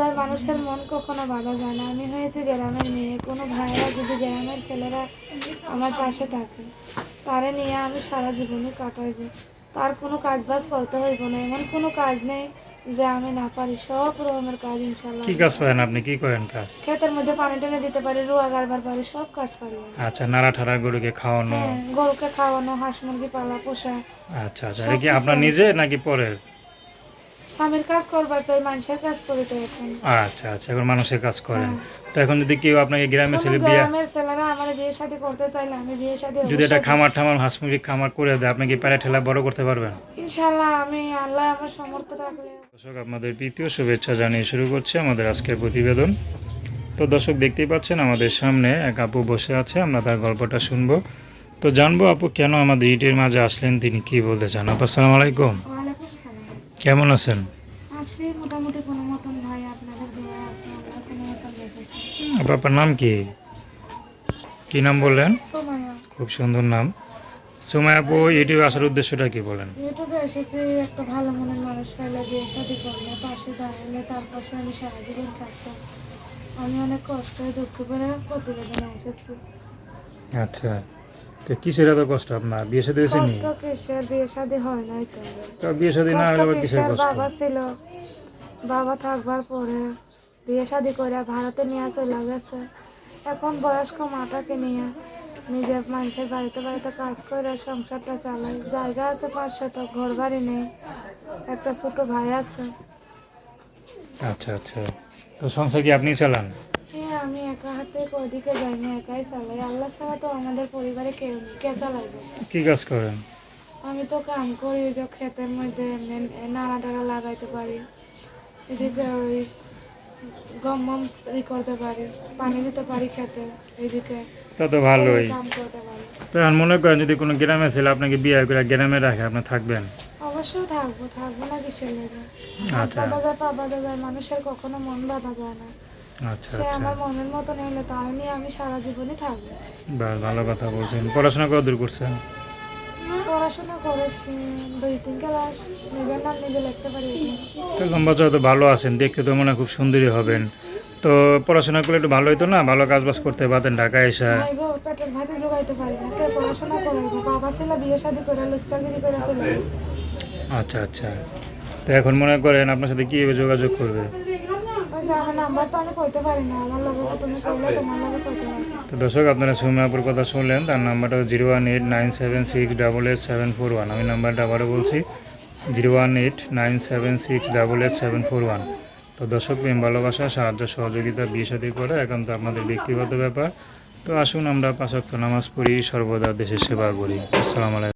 যায় মানুষের মন কখনো বাধা যায় না। আমি হয়েছি গ্রামের মেয়ে। কোনো ভাইয়েরা যদি গ্রামের ছেলেরা আমার পাশে থাকে তারে নিয়ে আমি সারা জীবনই কাটাইব। তার কোনো কাজ বাজ করতে হইব না। এমন কোনো কাজ নেই যে আমি না পারি। সব রকমের কাজ ইনশাল্লাহ কি কাজ পারেন আপনি? কি করেন কাজ? ক্ষেতের মধ্যে পানি টেনে দিতে পারি রুয়া গাড়বার পারি সব কাজ পারি আচ্ছা নাড়া ঠাড়া গরুকে খাওয়ানো? হ্যাঁ গরুকে খাওয়ানো হাঁস মুরগি পালা পোষা আচ্ছা আচ্ছা এটা কি আপনার নিজে নাকি পরের? স্বামীর কাজ করবার চাই মানুষের কাজ করি তো এখন। আচ্ছা আচ্ছা এখন মানুষের কাজ করেন। হ্যাঁ। তো এখন যদি কেউ আপনাকে গ্রামে ছেলে বিয়ে গ্রামের ছেলেরা আমার বিয়ে শাদী করতে চাইলে আমি বিয়ে শাদী যদি এটা খামার ঠামার হাঁস মুরগি খামার করে দেয় আপনি কি প্যারা ঠেলা বড় করতে পারবেন? ইনশাল্লাহ আমি আল্লাহ আমার সমর্থ থাকলে দর্শক আপনাদের প্রীতীয় শুভেচ্ছা জানিয়ে শুরু করছে আমাদের আজকের প্রতিবেদন। তো দর্শক দেখতেই পাচ্ছেন আমাদের সামনে এক আপু বসে আছে আমরা তার গল্পটা শুনব। তো জানব আপু কেন আমাদের ইটের মাঝে আসলেন তিনি কি বলতে চান? আপু আসসালামু আলাইকুম। কেমন আছেন? আছি মোটামুটি কোনো মতন ভাই আপনাদের দেওয়া আপনারা নাম কি? কি নাম বললেন? খুব সুন্দর নাম। সুমায় আপু ইউটিউবে আসার উদ্দেশ্যটা কি বলেন? ইউটিউবে এসেছি একটা ভালো মনের মানুষ পাইলে বিয়ে শাদী করলে পাশে দাঁড়ালে তার পাশে আমি সারা জীবন থাকতাম আমি অনেক কষ্ট দুঃখ করে প্রতিবেদনে এসেছি। আচ্ছা। তো কিসের এত কষ্ট আপনার? বিয়ে সাথে হয়েছে নি? কষ্ট কিসের? বিয়ে শাদী হয় নাই তো। তো বিয়ে সাথে না হলে আবার কিসের কষ্ট? বাবা ছিল। বাবা থাকবার পরে বিয়ে শাদি করে ভারতে নিয়ে চলে গেছে। এখন বয়স্ক মাটাকে নিয়ে নিজের মানুষের বাড়িতে বাড়িতে কাজ করে সংসারটা চালাই জায়গা আছে পাঁচ শতক ঘর বাড়ি নেই। একটা ছোট ভাই আছে। আচ্ছা আচ্ছা। তো সংসার কি আপনি চালান? হাতে ওদিকে যাইনি একাই চালাই। আল্লাহ ছাড়া তো আমাদের পরিবারে কেউ নেই। কে চালাইবে? কি কাজ করেন? আমি তো কাম করি ওই যে ক্ষেতের মধ্যে নাড়া টাড়া লাগাইতে পারি। এদিকে ওই গম মম ই করতে পারি পানি দিতে পারি খেতে এইদিকে তা তো ভালোই। কাম করতে পারি। তো এখন মনে করেন যদি কোনো গ্রামে ছেলে আপনাকে বিয়ে করে গ্রামে রাখে আপনি থাকবেন? অবশ্যই থাকব থাকব না কিসের লেগে? আচ্ছা। যায় পা মানুষের কখনো মন বাধা যায় না। সে আচ্ছা। আমার মনের মতো নিলে তার নিয়ে আমি সারা জীবনই থাকব। বাহ ভালো কথা বলছেন। পড়াশোনা কত দূর করছেন? পড়াশোনা করেছি দুই তিন ক্লাস। নিজের নাম নিজে লিখতে পারি তো লম্বা চড়া তো ভালো আছেন দেখতে তো মনে খুব সুন্দরী হবেন। তো পড়াশোনা করলে একটু ভালো হতো না? ভালো কাজ বাজ করতে পারতেন ঢাকায় এসে? পেটের ভাতে জোগাইতে পারি না। কে পড়াশোনা করাইবো বাবা ছিল বিয়ে শাদি করে লুচ্চাগিরি করে চলে আচ্ছা আচ্ছা। তো এখন মনে করেন আপনার সাথে কীভাবে যোগাযোগ করবে? তো দর্শক আপনারা সুমিয়াপুর কথা শুনলেন তার নাম্বারটা zero one eight nine seven six double eight seven four one. আমি নাম্বারটা আবারও বলছি zero one eight nine seven six double eight seven four one. তো দর্শক প্রেম ভালোবাসা সাহায্য সহযোগিতা বিয়ে সাথে করে একান্ত আপনাদের ব্যক্তিগত ব্যাপার। তো আসুন আমরা পাঁচক্ত নামাজ পড়ি সর্বদা দেশের সেবা করি। আসসালামু আলাইকুম।